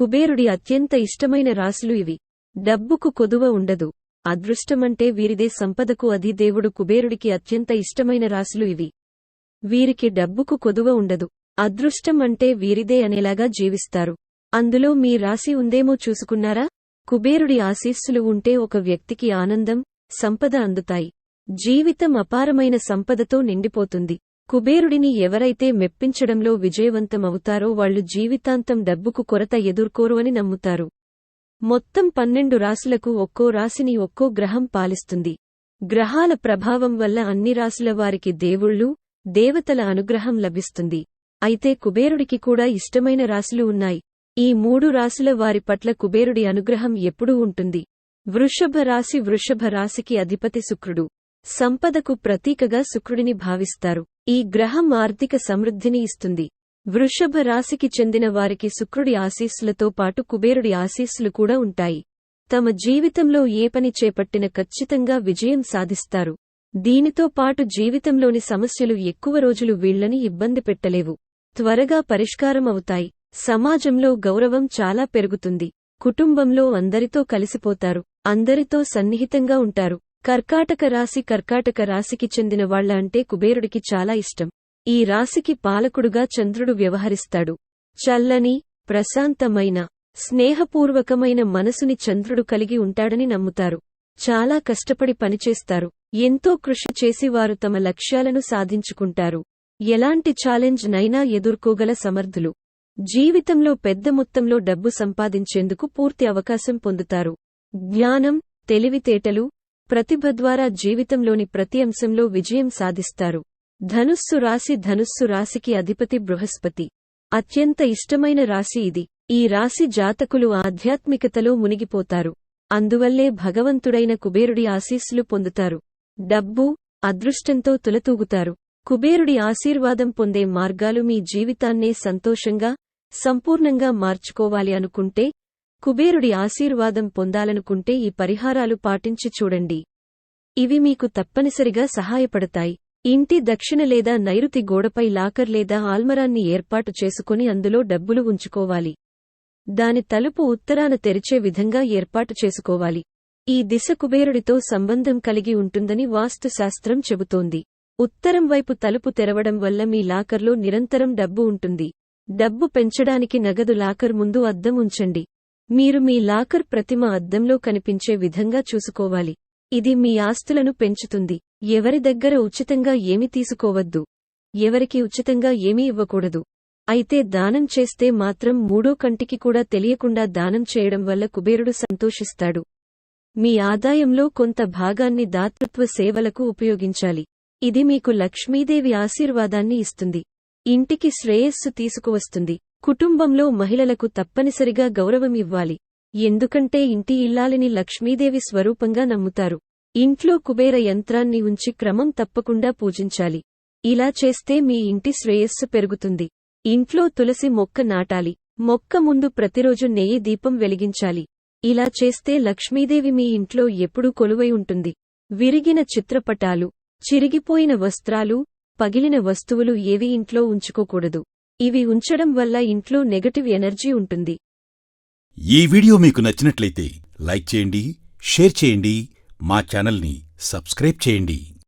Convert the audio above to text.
కుబేరుడి అత్యంత ఇష్టమైన రాసులు ఇవి. డబ్బుకు కొదువ ఉండదు. అదృష్టమంటే వీరిదే సంపదకు అధిదేవుడు కుబేరుడికి అత్యంత ఇష్టమైన రాసులు ఇవి. వీరికి డబ్బుకు కొదువ ఉండదు. అదృష్టం అంటే వీరిదే అనేలాగా జీవిస్తారు. అందులో మీ రాశి ఉందేమో చూసుకున్నారా? కుబేరుడి ఆశీస్సులు ఉంటే ఒక వ్యక్తికి ఆనందం సంపద అందుతాయి. జీవితం అపారమైన సంపదతో నిండిపోతుంది. కుబేరుడిని ఎవరైతే మెప్పించడంలో విజయవంతమవుతారో వాళ్ళు జీవితాంతం డబ్బుకు కొరత ఎదుర్కోరు అని నమ్ముతారు. మొత్తం పన్నెండు రాశులకు ఒక్కో రాశిని ఒక్కో గ్రహం పాలిస్తుంది. గ్రహాల ప్రభావం వల్ల అన్ని రాశుల వారికి దేవుళ్ళు దేవతల అనుగ్రహం లభిస్తుంది. అయితే కుబేరుడికి కూడా ఇష్టమైన రాశులు ఉన్నాయి. ఈ మూడు రాశుల వారి పట్ల కుబేరుడి అనుగ్రహం ఎప్పుడూ ఉంటుంది. వృషభ రాశి వృషభ రాశికి అధిపతి శుక్రుడు. సంపదకు ప్రతీకగా శుక్రుడిని భావిస్తారు. ఈ గ్రహం ఆర్థిక సమృద్ధిని ఇస్తుంది. వృషభ రాశికి చెందిన వారికి శుక్రుడి ఆశీస్సులతో పాటు కుబేరుడి ఆశీస్సులు కూడా ఉంటాయి. తమ జీవితంలో ఏ పని చేపట్టిన ఖచ్చితంగా విజయం సాధిస్తారు. దీనితో పాటు జీవితంలోని సమస్యలు ఎక్కువ రోజులు వీళ్ళని ఇబ్బంది పెట్టలేవు. త్వరగా పరిష్కారమవుతాయి సమాజంలో గౌరవం చాలా పెరుగుతుంది. కుటుంబంలో అందరితో కలిసిపోతారు. అందరితో సన్నిహితంగా ఉంటారు. కర్కాటక రాశి కర్కాటక రాశికి చెందిన వాళ్ళ అంటే కుబేరుడికి చాలా ఇష్టం. ఈ రాశికి పాలకుడుగా చంద్రుడు వ్యవహరిస్తాడు. చల్లని ప్రశాంతమైన స్నేహపూర్వకమైన మనసుని చంద్రుడు కలిగి ఉంటాడని నమ్ముతారు. చాలా కష్టపడి పనిచేస్తారు. ఎంతో కృషి చేసి వారు తమ లక్ష్యాలను సాధించుకుంటారు. ఎలాంటి ఛాలెంజ్ నైనా ఎదుర్కోగల సమర్థులు. జీవితంలో పెద్ద మొత్తంలో డబ్బు సంపాదించేందుకు పూర్తి అవకాశం పొందుతారు. జ్ఞానం తెలివితేటలు ప్రతిభ ద్వారా జీవితంలోని ప్రతి అంశంలో విజయం సాధిస్తారు. ధనుస్సు రాశి ధనుస్సు రాశికి అధిపతి బృహస్పతి. అత్యంత ఇష్టమైన రాశి ఇది. ఈ రాశి జాతకులు ఆధ్యాత్మికతలో మునిగిపోతారు. అందువల్లే భగవంతుడైన కుబేరుడి ఆశీస్సులు పొందుతారు. డబ్బు అదృష్టంతో తులతూగుతారు. కుబేరుడి ఆశీర్వాదం పొందే మార్గాలు మీ జీవితాన్నే సంతోషంగా సంపూర్ణంగా మార్చుకోవాలి అనుకుంటే కుబేరుడి ఆశీర్వాదం పొందాలనుకుంటే ఈ పరిహారాలు పాటించి చూడండి. ఇవి మీకు తప్పనిసరిగా సహాయపడతాయి. ఇంటి దక్షిణ లేదా నైరుతి గోడపై లాకర్ లేదా ఆల్మరాన్ని ఏర్పాటు చేసుకుని అందులో డబ్బులు ఉంచుకోవాలి. దాని తలుపు ఉత్తరాన తెరిచే విధంగా ఏర్పాటు చేసుకోవాలి. ఈ దిశ కుబేరుడితో సంబంధం కలిగి ఉంటుందని వాస్తుశాస్త్రం చెబుతోంది. ఉత్తరం వైపు తలుపు తెరవడం వల్ల మీ లాకర్లో నిరంతరం డబ్బు ఉంటుంది. డబ్బు పెంచడానికి నగదు లాకర్ ముందు అద్దం ఉంచండి. మీరు మీ లాకర్ ప్రతిమ అద్దంలో కనిపించే విధంగా చూసుకోవాలి. ఇది మీ ఆస్తులను పెంచుతుంది. ఎవరి దగ్గర ఉచితంగా ఏమి తీసుకోవద్దు. ఎవరికి ఉచితంగా ఏమీ ఇవ్వకూడదు. అయితే దానం చేస్తే మాత్రం మూడో కంటికి కూడా తెలియకుండా దానం చేయడం వల్ల కుబేరుడు సంతోషిస్తాడు. మీ ఆదాయంలో కొంత భాగాన్ని దాతృత్వ సేవలకు ఉపయోగించాలి. ఇది మీకు లక్ష్మీదేవి ఆశీర్వాదాన్ని ఇస్తుంది. ఇంటికి శ్రేయస్సు తీసుకువస్తుంది. కుటుంబంలో మహిళలకు తప్పనిసరిగా గౌరవం ఇవ్వాలి. ఎందుకంటే ఇంటి ఇల్లాలిని లక్ష్మీదేవి స్వరూపంగా నమ్ముతారు. ఇంట్లో కుబేర యంత్రాన్ని ఉంచి క్రమం తప్పకుండా పూజించాలి. ఇలా చేస్తే మీ ఇంటి శ్రేయస్సు పెరుగుతుంది. ఇంట్లో తులసి మొక్క నాటాలి. మొక్క ముందు ప్రతిరోజు నెయ్యి దీపం వెలిగించాలి. ఇలా చేస్తే లక్ష్మీదేవి మీ ఇంట్లో ఎప్పుడూ కొలువై ఉంటుంది. విరిగిన చిత్రపటాలు చిరిగిపోయిన వస్త్రాలు పగిలిన వస్తువులు ఏవి ఇంట్లో ఉంచుకోకూడదు. ఇవి ఉంచడం వల్ల ఇంట్లో నెగటివ్ ఎనర్జీ ఉంటుంది. ఈ వీడియో మీకు నచ్చినట్లయితే లైక్ చేయండి షేర్ చేయండి మా ఛానల్ని సబ్స్క్రైబ్ చేయండి.